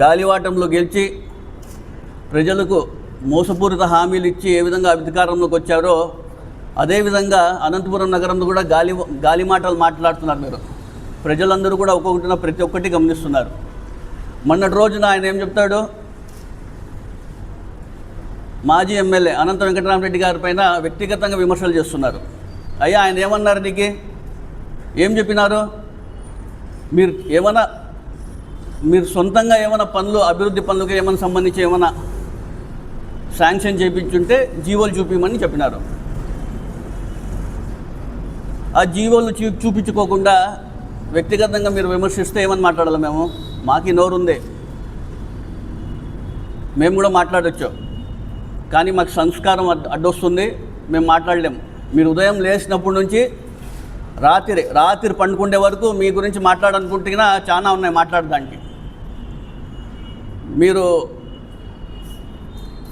గాలివాటంలో గెలిచి ప్రజలకు మోసపూరిత హామీలు ఇచ్చి ఏ విధంగా అధికారంలోకి వచ్చారో అదేవిధంగా అనంతపురం నగరంలో కూడా గాలి గాలి మాటలు మాట్లాడుతున్నారు మీరు. ప్రజలందరూ కూడా ఒక్కొక్కటిన ప్రతి ఒక్కటి గమనిస్తున్నారు. మొన్నటి రోజున ఆయన ఏం చెప్తాడు? మాజీ ఎమ్మెల్యే అనంత వెంకటరామరెడ్డి గారి పైన వ్యక్తిగతంగా విమర్శలు చేస్తున్నారు. అయ్యా ఆయన ఏమన్నారు నీకు? ఏం చెప్పినారు? మీరు ఏమైనా మీరు సొంతంగా ఏమైనా పనులు అభివృద్ధి పనులకు ఏమైనా సంబంధించి ఏమైనా శాంక్షన్ చేయించుంటే జీవోలు చూపించమని చెప్పినారు. ఆ జీవోలు చూ చూపించుకోకుండా వ్యక్తిగతంగా మీరు విమర్శిస్తే ఏమని మాట్లాడాలి మేము? మాకు నోరుంది. మేము కూడా మాట్లాడొచ్చు. కానీ మాకు సంస్కారం అడ్డొస్తుంది. మేము మాట్లాడలేం. మీరు ఉదయం లేచినప్పటి నుంచి రాత్రి రాత్రి పండుకుండే వరకు మీ గురించి మాట్లాడాలనుకుంటున్నా చాలా ఉన్నాయి మాట్లాడడానికి. మీరు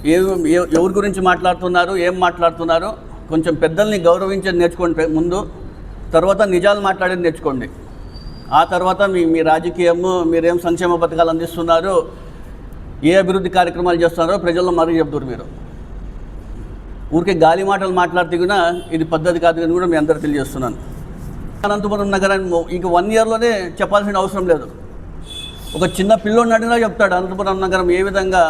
ఏ ఎవరి గురించి మాట్లాడుతున్నారు ఏం మాట్లాడుతున్నారు? కొంచెం పెద్దల్ని గౌరవించేది నేర్చుకోండి ముందు. తర్వాత నిజాలు మాట్లాడేది నేర్చుకోండి. ఆ తర్వాత మీ మీ రాజకీయము మీరేం సంక్షేమ పథకాలు అందిస్తున్నారు ఏ అభివృద్ధి కార్యక్రమాలు చేస్తున్నారో ప్రజల్లో మరీ చెప్తారు మీరు. ఊరికే గాలి మాటలు మాట్లాడితే కూడా ఇది పద్ధతి కాదు అని కూడా మీ అందరూ తెలియజేస్తున్నాను. అనంతపురం నగరాన్ని మొ- ఇంక వన్ ఇయర్లోనే చెప్పాల్సిన అవసరం లేదు. ఒక చిన్న పిల్లోడు నడినా చెప్తాడు అనంతపురం నగరం ఏ విధంగా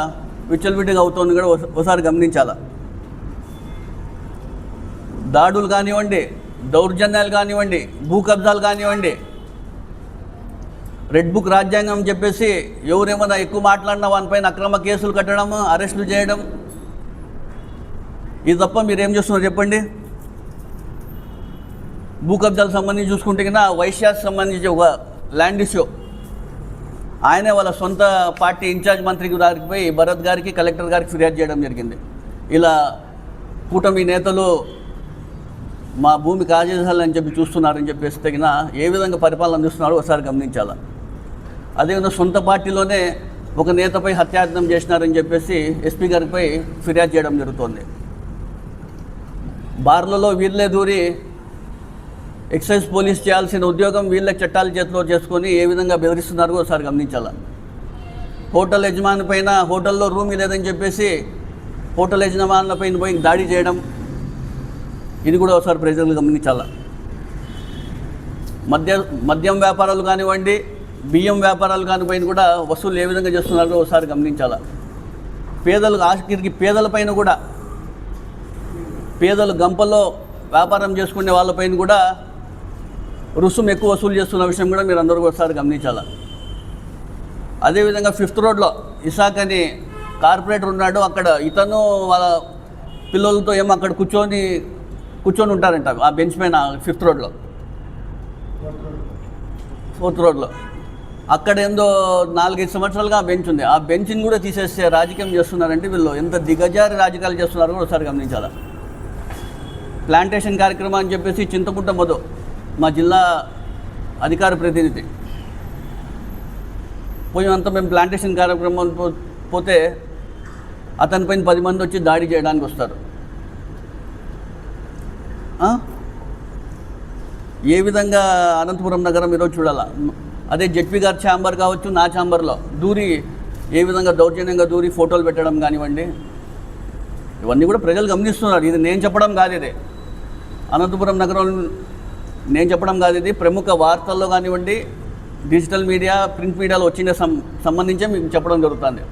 విచ్చలవిడిగా అవుతోంది కూడా ఒకసారి గమనించాల? దాడులు కానివ్వండి దౌర్జన్యాలు కానివ్వండి భూ కబ్జాలు కానివ్వండి రెడ్ బుక్ రాజ్యాంగం చెప్పేసి ఎవరేమైనా ఎక్కువ మాట్లాడిన వానిపైన అక్రమ కేసులు కట్టడం అరెస్టులు చేయడం. ఇది తప్ప మీరు ఏం చేస్తున్నారు చెప్పండి? భూ కబ్జాలకు సంబంధించి చూసుకుంటే కన్నా వైశ్యాస్ సంబంధించి ఒక ల్యాండ్ ఇష్యూ. ఆయనే వాళ్ళ సొంత పార్టీ ఇన్ఛార్జ్ మంత్రి గారికి పోయి భరత్ గారికి కలెక్టర్ గారికి ఫిర్యాదు చేయడం జరిగింది. ఇలా కూటమి నేతలు మా భూమి కాజేసాలని చెప్పి చూస్తున్నారని చెప్పేసి తగిన ఏ విధంగా పరిపాలన అందిస్తున్నారో ఒకసారి గమనించాలా. అదేవిధంగా సొంత పార్టీలోనే ఒక నేతపై హత్యాయత్నం చేసినారని చెప్పేసి ఎస్పీ గారిపై ఫిర్యాదు చేయడం జరుగుతోంది. బార్లలో వీళ్ళే దూరి ఎక్సైజ్ పోలీస్ చేయాల్సిన ఉద్యోగం వీళ్ళ చట్టాల చేతిలో చేసుకొని ఏ విధంగా బెదిరిస్తున్నారో ఒకసారి గమనించాల. హోటల్ యజమాని పైన హోటల్లో రూమ్ లేదని చెప్పేసి హోటల్ యజమానుల పైన పోయి దాడి చేయడం ఇది కూడా ఒకసారి ప్రజలు గమనించాల. మద్య మద్యం వ్యాపారాలు కానివ్వండి బియ్యం వ్యాపారాలు కానిపోయిన కూడా వసూలు ఏ విధంగా చేస్తున్నారో ఒకసారి గమనించాల. పేదలు ఆఖరికి పేదలపైన కూడా పేదలు గంపల్లో వ్యాపారం చేసుకునే వాళ్ళపైన కూడా రుసుము ఎక్కువ వసూలు చేస్తున్న విషయం కూడా మీరు అందరూ ఒకసారి గమనించాలి? అదేవిధంగా ఫిఫ్త్ రోడ్లో ఇసాక్ అని కార్పొరేటర్ ఉన్నాడు అక్కడ ఇతను వాళ్ళ పిల్లలతో ఏమో అక్కడ కూర్చొని కూర్చొని ఉంటారంట. ఆ బెంచ్ పైన ఫిఫ్త్ రోడ్లో. ఫోర్త్ రోడ్లో. అక్కడ ఏందో నాలుగైదు సంవత్సరాలుగా ఆ బెంచ్ ఉంది. ఆ బెంచ్ని కూడా తీసేస్తే రాజకీయం చేస్తున్నారంటే వీళ్ళు ఎంత దిగజారి రాజకీయాలు చేస్తున్నారో కూడా ఒకసారి గమనించాలి? ప్లాంటేషన్ కార్యక్రమం అని చెప్పేసి చింతకుంట మధు మా జిల్లా అధికార ప్రతినిధి. పోయినంత మేము ప్లాంటేషన్ కార్యక్రమం పో- పోతే అతనిపైన పది మంది వచ్చి దాడి చేయడానికి వస్తారు. ఏ విధంగా అనంతపురం నగరం ఈరోజు చూడాలా? అదే జడ్పీ గారి ఛాంబర్ కావచ్చు నా ఛాంబర్లో దూరి ఏ విధంగా దౌర్జన్యంగా దూరి ఫోటోలు పెట్టడం కానివ్వండి ఇవన్నీ కూడా ప్రజలు గమనిస్తున్నారు. ఇది నేను చెప్పడం కాదు ఇదే. అనంతపురం నగరం నేను చెప్పడం కాదు ఇది. ప్రముఖ వార్తల్లో కానివ్వండి డిజిటల్ మీడియా ప్రింట్ మీడియాలో వచ్చిన సం సంబంధించే మీకు చెప్పడం జరుగుతుంది.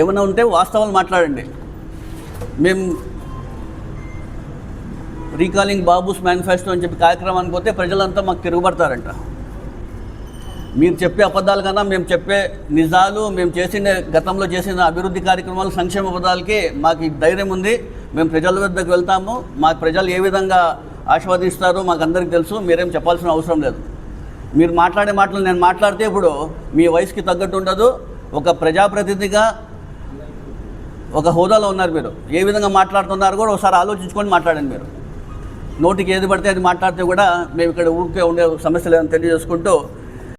ఏమైనా ఉంటే వాస్తవాలు మాట్లాడండి. మేము రీకాలింగ్ బాబుస్ మేనిఫెస్టో అని చెప్పి కార్యక్రమానికి పోతే ప్రజలంతా మాకు తిరుగుబడతారంట. మీరు చెప్పే అబద్ధాలు కన్నా మేము చెప్పే నిజాలు మేము చేసిన గతంలో చేసిన అభివృద్ధి కార్యక్రమాలు సంక్షేమ పదాలకి మాకు ధైర్యం ఉంది. మేము ప్రజల వద్దకు వెళ్తాము. మాకు ప్రజలు ఏ విధంగా ఆశీర్వదిస్తారు మాకు అందరికీ తెలుసు మీరేం చెప్పాల్సిన అవసరం లేదు. మీరు మాట్లాడే మాటలు నేను మాట్లాడితే ఇప్పుడు మీ వయసుకి తగ్గట్టు ఉండదు. ఒక ప్రజాప్రతినిధిగా ఒక హోదాలో ఉన్నారు మీరు. ఏ విధంగా మాట్లాడుతున్నారు కూడా ఒకసారి ఆలోచించుకొని మాట్లాడండి మీరు. నోటికి ఏది పడితే అది మాట్లాడితే కూడా మేము ఇక్కడ ఊరికే ఉండే సమస్య లేదని తెలియజేసుకుంటూ